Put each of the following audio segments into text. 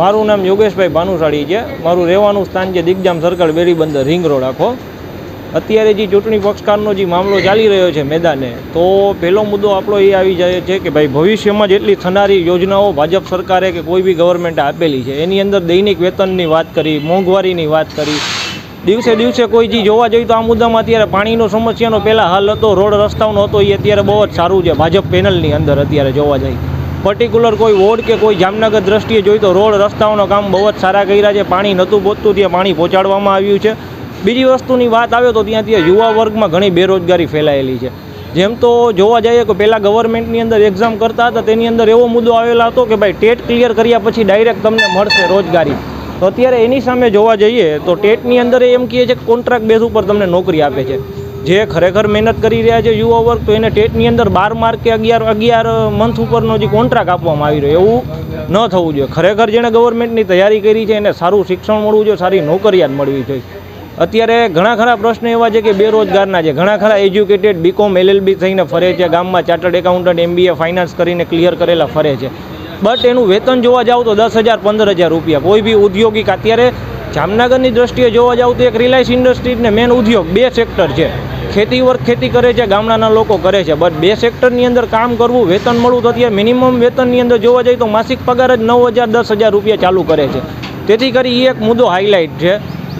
મારું નામ યોગેશભાઈ ભાનુશાળી છે. મારું રહેવાનું સ્થાન છે દિગ્જામ સર્કલ વેરી બંદર, રિંગ રોડ આખો. અત્યારે જે ચૂંટણી પક્ષકારનો જે મામલો ચાલી રહ્યો છે મેદાને, તો પહેલો મુદ્દો આપણો એ આવી જાય છે કે ભાઈ ભવિષ્યમાં જેટલી થનારી યોજનાઓ ભાજપ સરકારે કે કોઈ બી ગવર્મેન્ટે આપેલી છે. એની અંદર દૈનિક વેતનની વાત કરી, મોંઘવારીની વાત કરી. દિવસે દિવસે કોઈ જે જોવા જઈએ તો આ મુદ્દામાં અત્યારે પાણીનો સમસ્યાનો પહેલાં હાલ હતો, રોડ રસ્તાઓનો હતો, એ અત્યારે બહુ જ સારું છે. ભાજપ પેનલની અંદર અત્યારે જોવા જઈએ પર્ટિક્યુલર કોઈ વોર્ડ કે કોઈ જામનગર દ્રષ્ટિએ જોઈ તો રોડ રસ્તાઓનો કામ બહુ જ સારા કર્યા છે. પાણી નહોતું પહોંચતું ત્યાં પાણી પહોંચાડવામાં આવ્યું છે. બીજી વસ્તુની વાત આવે તો ત્યાં ત્યાં યુવા વર્ગમાં ઘણી બેરોજગારી ફેલાયેલી છે. જેમ તો જોવા જઈએ કે પહેલાં ગવર્મેન્ટની અંદર એક્ઝામ કરતા હતા, તેની અંદર એવો મુદ્દો આવેલો હતો કે ભાઈ ટેટ ક્લિયર કર્યા પછી ડાયરેક્ટ તમને મળશે રોજગારી. તો અત્યારે એની સામે જોવા જઈએ તો ટેટની અંદર એમ કહે છે કે કોન્ટ્રાક્ટ બેઝ ઉપર તમને નોકરી આપે છે. જે ખરેખર મહેનત કરી રહ્યા છે યુવા વર્ગ, તો એને ટેટની અંદર બાર માર્ક કે અગિયાર અગિયાર મંથ ઉપરનો જે કોન્ટ્રાક્ટ આપવામાં આવી રહ્યો એવું ન થવું જોઈએ. ખરેખર જેણે ગવર્મેન્ટની તૈયારી કરી છે, એને સારું શિક્ષણ મળવું જોઈએ, સારી નોકરિયાત મળવી જોઈએ. અત્યારે ઘણા ખરા પ્રશ્નો એવા છે કે બેરોજગારના છે. ઘણા ખરા એજ્યુકેટેડ બીકોમ એલએલબી થઈને ફરે છે, ગામમાં ચાર્ટર્ડ એકાઉન્ટન્ટ એમબીએ ફાઇનાન્સ કરીને ક્લિયર કરેલા ફરે છે. બટ એનું વેતન જોવા જાવ તો દસ હજાર, પંદર હજાર રૂપિયા. કોઈ બી ઉદ્યોગિક, અત્યારે જામનગરની દ્રષ્ટિએ જોવા જાવ તો એક રિલાયન્સ ઇન્ડસ્ટ્રીઝને મેન ઉદ્યોગ, બે સેક્ટર છે. ખેતી વર્ક ખેતી કરે છે, ગામડાના લોકો કરે છે. બટ બે સેક્ટરની અંદર કામ કરવું, વેતન મળવું તો અત્યારે મિનિમમ વેતનની અંદર જોવા જઈએ તો માસિક પગાર જ નવ હજાર, દસ હજાર રૂપિયા ચાલુ કરે છે. તેથી કરી એ એક મુદ્દો હાઇલાઇટ છે.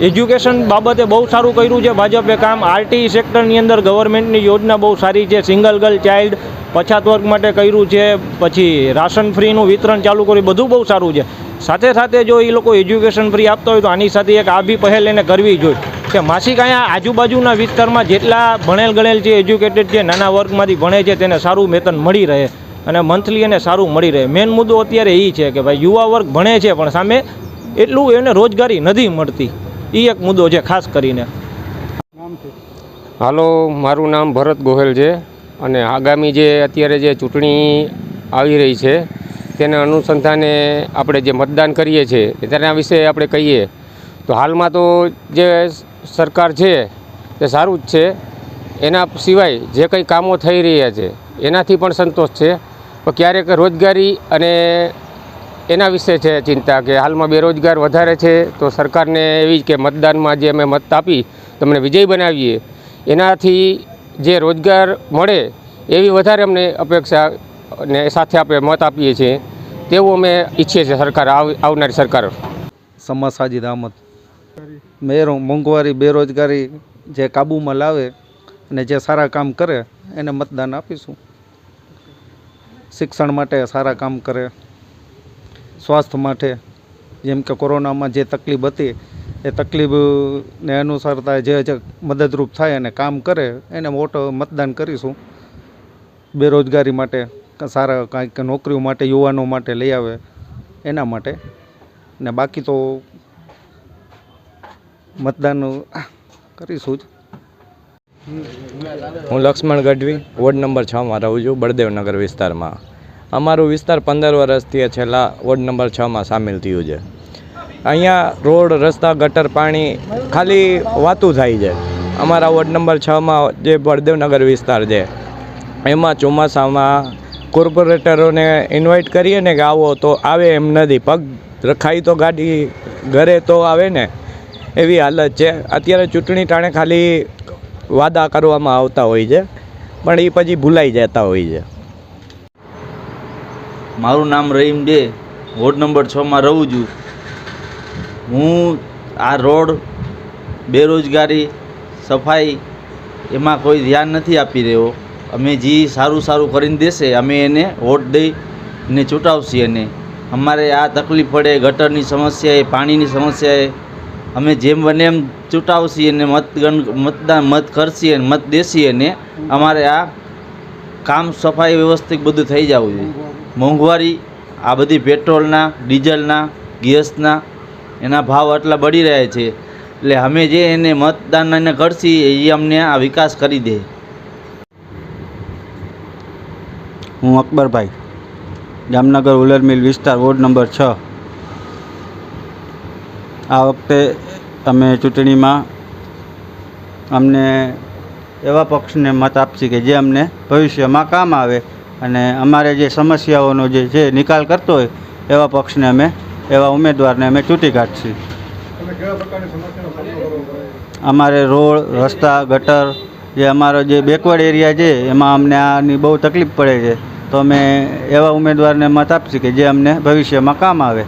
એજ્યુકેશન બાબતે બહુ સારું કર્યું છે ભાજપે કામ. આરટી સેક્ટરની અંદર ગવર્મેન્ટની યોજના બહુ સારી છે. સિંગલ ગર્લ ચાઇલ્ડ પછાત વર્ગ માટે કર્યું છે. પછી રાશન ફ્રીનું વિતરણ ચાલુ કર્યું, બધું બહુ સારું છે. સાથે સાથે જો એ લોકો એજ્યુકેશન ફ્રી આપતા હોય તો આની સાથે એક આ બી પહેલ એને કરવી જોઈએ. કે માસિક અહીંયા આજુબાજુના વિસ્તારમાં જેટલા ભણેલ ગણેલ છે એજ્યુકેટેડ છે નાના વર્ગમાંથી ભણે છે તેને સારું વેતન મળી રહે અને મંથલી એને સારું મળી રહે. મેઇન મુદ્દો અત્યારે એ છે કે ભાઈ યુવા વર્ગ ભણે છે પણ સામે એટલું એને રોજગારી નથી મળતી. એ એક મુદ્દો છે ખાસ કરીને. હાલો મારું નામ ભરત ગોહેલ છે અને આગામી જે અત્યારે જે ચૂંટણી આવી રહી છે તેને અનુસંધાને આપણે જે મતદાન કરીએ છીએ તેના વિશે આપણે કહીએ. તો હાલમાં તો જે સરકાર છે તે સારું જ છે. એના સિવાય જે કંઈ કામો થઈ રહ્યા છે, એનાથી પણ સંતોષ છે. પણ ક્યારેક રોજગારી અને એના વિશે છે ચિંતા કે હાલમાં બેરોજગાર વધારે છે, તો સરકારને એવી કે મતદાનમાં જે અમે મત આપી, તમને વિજય બનાવીએ. એનાથી જે રોજગાર મળે, એવી વધારે અમને અપેક્ષા ને સાથે આપણે મત આપીએ છીએ. તેવું અમે ઈચ્છીએ છીએ સરકાર આવ- આવનારી સરકાર. સમાજ સાજીદ અહમદ મેરો મોંઘવારી, બેરોજગારી જે કાબૂમાં લાવે અને જે સારા કામ કરે, એને મતદાન આપીશું. શિક્ષણ માટે સારા કામ કરે. સ્વાસ્થ્ય માટે, જેમ કે કોરોનામાં જે તકલીફ હતી, એ તકલીફને અનુસરતા જે જે મદદરૂપ થાય અને કામ કરે, એને મોટો મતદાન કરીશું. બેરોજગારી માટે, સારા કાંઈક નોકરીઓ માટે, યુવાનો માટે લઈ આવે, એના માટે. ને બાકી તો મતદાન કરીશું જ. હું લક્ષ્મણ ગઢવી, વોર્ડ નંબર છમાં રહું છું, બળદેવનગર વિસ્તારમાં. અમારું વિસ્તાર પંદર વર્ષથી છેલ્લા વોર્ડ નંબર છમાં સામેલ થયું છે. અહીંયા રોડ, રસ્તા, ગટર, પાણી ખાલી વાતું થાય છે. અમારા વોર્ડ નંબર છમાં જે બળદેવનગર વિસ્તાર છે, એમાં ચોમાસામાં કોર્પોરેટરોને ઇન્વાઇટ કરીએ ને કે આવો તો આવે એમ નથી. પગ રખાઈ તો ગાડી, ઘરે તો આવે ને. એવી હાલત છે. અત્યારે ચૂંટણી ટાણે ખાલી વાદા કરવામાં આવતા હોય છે, પણ એ પછી ભૂલાઈ જતા હોય છે. મારું નામ રહીમ ડે વોર્ડ નંબર છમાં રહું છું. હું આ રોડ બેરોજગારી, સફાઈ એમાં કોઈ ધ્યાન નથી આપી રહ્યો. અમે જે સારું સારું કરીને દેશે, અમે એને વોટ દઈ ને ચૂંટાવશી એને અમારે આ તકલીફ પડે, ગટરની સમસ્યાએ પાણીની સમસ્યાએ અમે જેમ બને એમ ચૂંટાવશીએ અને મતગણ, મતદાન, મત કરશીએ અને મત દેશીએ અને અમારે આ કામ સફાઈ વ્યવસ્થિત બધું થઈ જવું જોઈએ. મોંઘવારી, આ બધી પેટ્રોલના, ડીઝલના, ગેસના, એના ભાવ આટલા બળી રહ્યા છે. એટલે અમે જે એને મતદાન એને કરશી એ અમને આ વિકાસ કરી દે. હું અકબરભાઈ, જામનગર ઉલર મિલ વિસ્તાર વોર્ડ નંબર છ. આ વખતે અમે ચૂંટણીમાં અમને એવા પક્ષને મત આપશે કે જે અમને ભવિષ્યમાં કામ આવે અને અમારે જે સમસ્યાઓનો જે છે નિકાલ કરતો હોય એવા પક્ષને અમે એવા ઉમેદવારને અમે ચૂંટી કાઢીશું. અમારે રોડ રસ્તા ગટર જે અમારો જે બેકવર્ડ એરિયા છે એમાં અમને આની બહુ તકલીફ પડે છે. તો અમે એવા ઉમેદવારને મત આપશી કે જે અમને ભવિષ્યમાં કામ આવે.